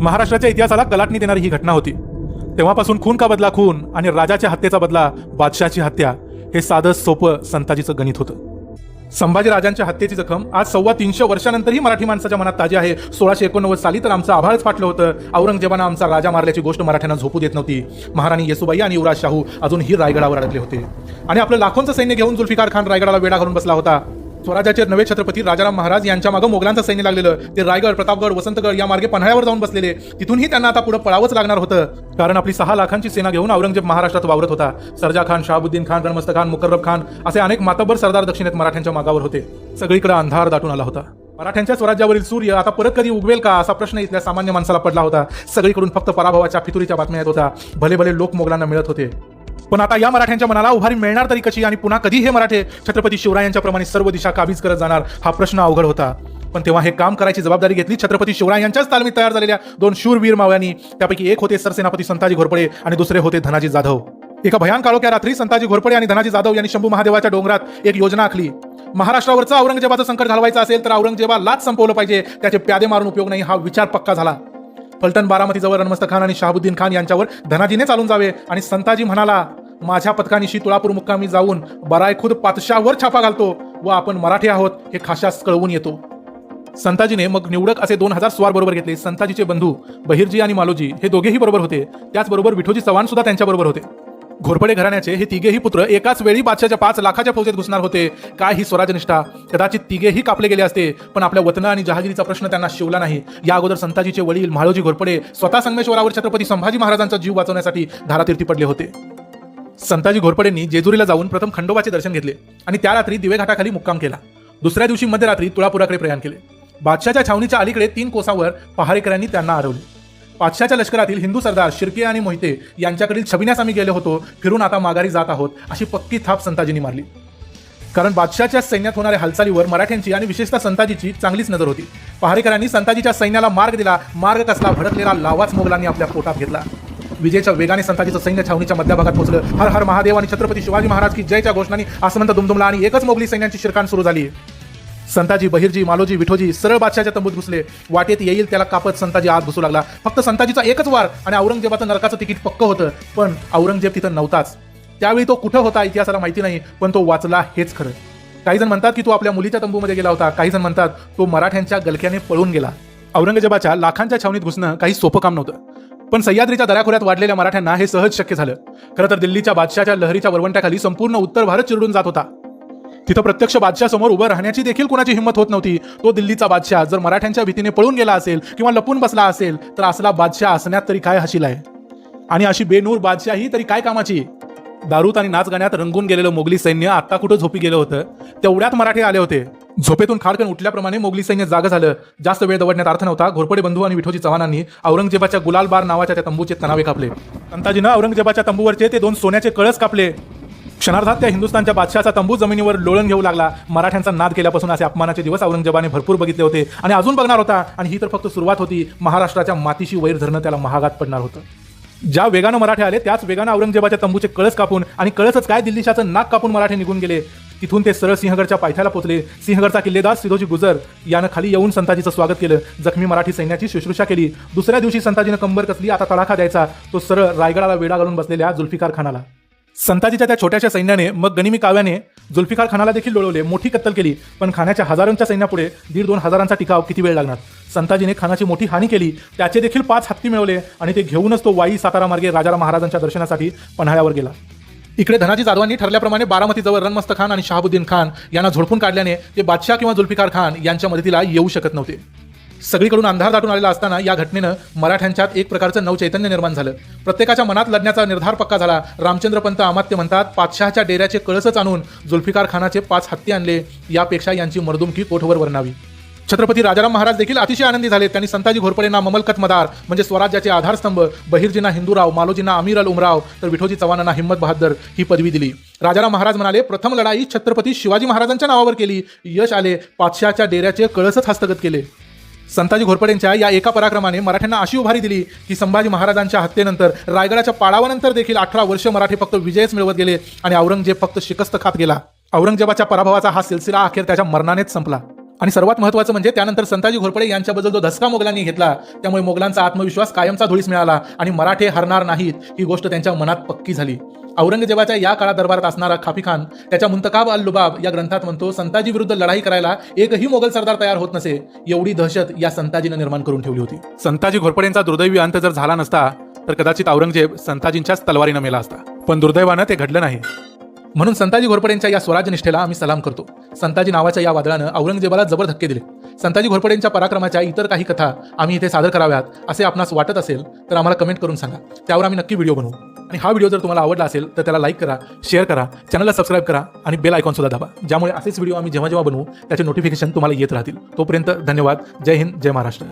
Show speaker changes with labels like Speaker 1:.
Speaker 1: महाराष्ट्राच्या इतिहासाला कलाटणी देणारी ही घटना होती. तेव्हापासून खून का बदला खून आणि राजाच्या हत्येचा बदला बादशाची हत्या हे साधं सोपं संताजीचं गणित होतं. संभाजी राजांच्या हत्येची जखम आज सव्वा तीनशे वर्षानंतरही मराठी माणसाच्या मनात ताजी आहे. सोळाशे एकोणनव्वद साली तर आमचं आभाळच फाटलं होतं. औरंगजेबानं आमचा राजा मारल्याची गोष्ट मराठ्यांना झोपू देत नव्हती. महाराणी येसुबाई आणि युवराज शाहू अजूनही रायगडावर अडकले होते. आणि आपलं लाखोंचं सैन्य घेऊन जुल्फिकार खान रायगडाला वेढा घालून बसला होता. स्वराज्याचे नवे छत्रपती राजाराम महाराज यांच्या मागे मोगलांचं सैन्य लागलेलं. ते रायगड प्रतापगड वसंतगड या मार्गे पन्हाळ्यावर जाऊन बसलेले. तिथूनही त्यांना आता पुढे पळावंच लागणार होतं. कारण आपली सहा लाखांची सेना घेऊन औरंगजेब महाराष्ट्रात वावरत होता. सरजा खान शहाबुद्दीन खान रणमस्त खान मुकर्रब खान असे अनेक मातबर सरदार दक्षिणेत मराठ्यांच्या मागावर होते. सगळीकडे अंधार दाटून आला होता. मराठ्यांच्या स्वराज्यावरील सूर्य आता परत कधी उगवेल का असा प्रश्न इथल्या सामान्य माणसाला पडला होता. सगळीकडून फक्त पराभवाच्या फितुरीच्या बातम्या येत होत्या. भले भले लोक मोगलांना मिळत होते. पण आता या मराठ्यांच्या मनाला उभारी मिळणार तरी कशी आणि पुन्हा कधी हे मराठे छत्रपती शिवरायांच्याप्रमाणे सर्व दिशा काबीज करत जाणार हा प्रश्न अवघड होता. पण तेव्हा हे काम करायची जबाबदारी घेतली छत्रपती शिवराय यांच्याच तालमीत तयार झालेल्या दोन शूरवीर मावळ्यांनी. त्यापैकी एक होते सरसेनापती संताजी घोरपडे आणि दुसरे होते धनाजी जाधव. एका भयान काळोख्या रात्री संताजी घोरपडे आणि धनाजी जाधव यांनी शंभू महादेवाच्या डोंगरात एक योजना आखली. महाराष्ट्रावरचं औरंगजेबाचं संकट घालवायचं असेल तर औरंगजेबालाच संपवलं पाहिजे. त्याचे प्यादे मारून उपयोग नाही हा विचार पक्का झाला. फलटण बारामतीजवळ रणमस्त खान आणि शहाबुद्दीन खान यांच्यावर धनाजीने चालून जावे. आणि संताजी म्हणाला माझ्या पथकानिशी तुळापूर मुक्कामी जाऊन बराय खुद पातशावर छापा घालतो व आपण मराठी आहोत हे खाशास कळवून येतो. संताजीने मग निवडक असे दोन हजार स्वार बरोबर घेतले. संताजीचे बंधू बहिरजी आणि मालोजी हे दोघेही बरोबर होते. त्याचबरोबर विठोजी चव्हाण सुद्धा त्यांच्याबरोबर होते. घोरपडे घराण्याचे हे तिघेही पुत्र एकाच वेळी बादशाच्या पाच लाखाच्या फौजेत घुसणार होते. काय ही स्वराजनिष्ठा? कदाचित तिघेही कापले गेले असते पण आपल्या वतन आणि जहागिरीचा प्रश्न त्यांना शिवला नाही. या अगोदर संताजीचे वडील म्हाळोजी घोरपडे स्वतः संगमेश्वरावर छत्रपती संभाजी महाराजांचा जीव वाचवण्यासाठी धारातीर्थी पडले होते. संताजी घोरपडेंनी जेजुरीला जाऊन प्रथम खंडोबाचे दर्शन घेतले आणि त्या रात्री दिवेघाटाखाली मुक्काम केला. दुसऱ्या दिवशी मध्यरात्री तुळापुराकडे प्रयाण केले. बादशाच्या छावणीच्या अलीकडे तीन कोसावर पहारेकऱ्यांनी त्यांना अडवले पाचशाच्या लष्करातील हिंदू सरदार शिर्के आणि मोहिते यांच्याकडील छबिण्यास आम्ही गेलो होतो फिरून आता माघारी जात आहोत अशी पक्की थाप संताजींनी मारली. कारण बादशाच्या सैन्यात होणाऱ्या हालचालीवर मराठ्यांची आणि विशेषतः संताजीची चांगलीच नजर होती. पहारेकरांनी संताजीच्या सैन्याला मार्ग दिला मार्ग कसला भडकलेला लावाच मोगलांनी आपल्या पोटात घेतला. विजयच्या वेगाने संताजीचं सैन्य छावणीच्या मधल्या भागात पोहोचलं. हर हर महादेव आणि छत्रपती शिवाजी महाराज की जयच्या घोषणांनी आसमंत दुमदुमला आणि एकच मोगली सैन्यांची शिरकाण सुरू झाली संताजी बहिरजी मालोजी विठोजी सरळ बादशाच्या तंबूत घुसले. वाटेत येईल त्याला कापत संताजी आत घुसू लागला. फक्त संताजीचा एकच वार आणि औरंगजेबाचं नरकाचं तिकीट पक्क होतं पण औरंगजेब तिथं नव्हताच. त्यावेळी तो कुठं होता इतिहासाला माहिती नाही पण तो वाचला हेच खरं. काही जण म्हणतात की तो आपल्या मुलीच्या तंबूमध्ये गेला होता काही जण म्हणतात तो मराठ्यांच्या गलक्याने पळून गेला. औरंगजेबाच्या लाखांच्या छावणीत घुसणं काही सोपं काम नव्हतं. पण सह्याद्रीच्या दराखोऱ्यात वाढलेल्या मराठ्यांना हे सहज शक्य झालं. खरं तर दिल्लीच्या बादशाच्या लहरीच्या वरवंट्याखाली संपूर्ण उत्तर भारत चिरडून जात होता. तिथं प्रत्यक्ष बादशाह समोर उभं राहण्याची देखील कुणाची हिंमत होत नव्हती. तो दिल्लीचा बादशाह जर मराठ्यांच्या भीतीने पळून गेला असेल किंवा लपून बसला असेल तर असला बादशाह असण्यात तरी काय हशील आहे? आणि अशी बेनूर बादशाही तरी काय कामाची? दारूत आणि नाच गाण्यात रंगून गेलेलं मोगली सैन्य आत्ता कुठं झोपी गेलं होतं? तेवढ्यात मराठी आले होते. झोपेतून खाडकन उठल्याप्रमाणे मोगली सैन्य जागं झालं. जास्त वेळ दवडण्यात अर्थ नव्हता. घोरपडे बंधू आणि विठोजी चव्हाणांनी औरंगजेबाच्या गुलालबार नावाच्या त्या तंबूचे तणावे कापले. संताजीनं औरंगजेबाच्या तंबूवरचे ते दोन सोन्याचे कळस कापले. क्षणार्धात त्या हिंदुस्थानच्या बादशाचा तंबू जमिनीवर लोळण घेऊ लागला. मराठ्यांचा नाद केल्यापासून असे अपमानाचे दिवस औरंगजेबाने भरपूर बघितले होते आणि अजून बघणार होता. आणि ही तर फक्त सुरुवात होती. महाराष्ट्राच्या मातीशी वैर धरणं त्याला महागात पडणार होतं. ज्या वेगानं मराठे आले त्याच वेगानं औरंगजेबाच्या तंबूचे कळस कापून आणि कळसच काय दिल्लीशाचं नाक कापून मराठे निघून गेले. तिथून ते सरळ सिंहगडच्या पायथ्याला पोहोचले सिंहगडचा किल्लेदार सिधोजी गुजर यानं खाली येऊन संताजीचं स्वागत केलं. जखमी मराठी सैन्याची शुश्रूषा केली. दुसऱ्या दिवशी संताजीनं कंबर कसली आता तडाखा द्यायचा. तो सरळ रायगडाला वेडा घालून बसलेल्या जुल्फिकार खानाला संताजीच्या त्या छोट्याशा सैन्याने मग गनिमी काव्याने जुल्फिकार खानाला देखील डोळवले मोठी कत्तल केली. पण खानाच्या हजारांच्या सैन्यापुढे दीड दोन हजारांचा टिकाव किती वेळ लागणार? संताजीने खानाची मोठी हानी केली. त्याचे देखील पाच हत्ती मिळवले आणि ते घेऊनच तो वाई सातारा मार्गे राजाराम महाराजांच्या दर्शनासाठी पन्हाळ्यावर गेला. इकडे धनाजी जाधवांनी ठरल्याप्रमाणे बारामतीजवळ रणमस्त खान आणि शहाबुद्दीन खान यांना झोडपून काढल्याने ते बादशाह किंवा जुल्फिकार खान यांच्या मदतीला येऊ शकत नव्हते. सगळीकडून अंधार दाटून आलेला असताना या घटनेनं मराठ्यांच्यात एक प्रकारचं नवचैतन्य निर्माण झालं. प्रत्येकाच्या मनात लढण्याचा निर्धार पक्का झाला. रामचंद्र पंत अमात्य म्हणतात पातशहाच्या डेऱ्याचे कळसच आणून जुल्फिकार खानाचे पाच हत्ती आणले. यापेक्षा यांची मर्दुमकी कोठवर वर्णावी? छत्रपती राजाराम महाराज देखील अतिशय आनंदी झाले. त्यांनी संताजी घोरपडेंना ममलकत मदार म्हणजे स्वराज्याचे आधारस्तंभ बहिरजींना हिंदूराव मालोजींना अमीर अल उमराव तर विठोजी चव्हाणांना हिम्मत बहादर ही पदवी दिली. राजाराम महाराज म्हणाले प्रथम लढाई छत्रपती शिवाजी महाराजांच्या नावावर केली. यश आले. पातशहाच्या डेऱ्याचे कळसच हस्तगत केले. संताजी घोरपडेंच्या या एका पराक्रमाने मराठ्यांना अशी उभारी दिली की संभाजी महाराजांच्या हत्येनंतर रायगडाच्या पाडावानंतर देखील अठरा वर्ष मराठी फक्त विजयच मिळवत गेले आणि औरंगजेब फक्त शिकस्त खात गेला. औरंगजेबाच्या पराभवाचा हा सिलसिला अखेर त्याच्या मरणानेच संपला. आणि सर्वात महत्त्वाचं म्हणजे त्यानंतर संताजी घोरपडे यांच्याबद्दल जो धसका मोगलांनी घेतला त्यामुळे मोगलांचा आत्मविश्वास कायमचा धुळीस मिळाला आणि मराठे हरणार नाहीत ही गोष्ट त्यांच्या मनात पक्की झाली. औरंगजेबाच्या या काळात दरबारात असणारा खाफी खान त्याच्या मुंतकाब अल लुबाब या ग्रंथात म्हणतो संताजी विरुद्ध लढाई करायला एकही मोगल सरदार तयार होत नसे एवढी दहशत या संताजीनं निर्माण करून ठेवली होती. संताजी घोरपडेंचा दुर्दैवी अंत जर झाला नसता तर कदाचित औरंगजेब संताजींच्याच तलवारीनं मेला असता. पण दुर्दैवानं ते घडलं नाही. म्हणून संताजी घोरपडेंच्या या स्वराज्य निष्ठेला आम्ही सलाम करतो. संताजी नावाच्या या वादळानं औरंगजेबाला जबर धक्के दिले. संताजी घोरपडेंच्या पराक्रमाच्या इतर काही कथा आम्ही इथे सादर कराव्यात असे आपणास वाटत असेल तर आम्हाला कमेंट करून सांगा. त्यावर आम्ही नक्की व्हिडिओ बनवू. आणि हा व्हिडिओ जर तुम्हाला आवडला असेल तर त्याला लाईक करा शेअर करा चॅनलला सबस्क्राईब करा आणि बेल आयकॉन सुद्धा दाबा. ज्यामुळे असेच व्हिडिओ आम्ही जेव्हा जेव्हा बनवू त्याचे नोटिफिकेशन तुम्हाला येत राहतील. तोपर्यंत धन्यवाद. जय हिंद जय महाराष्ट्र.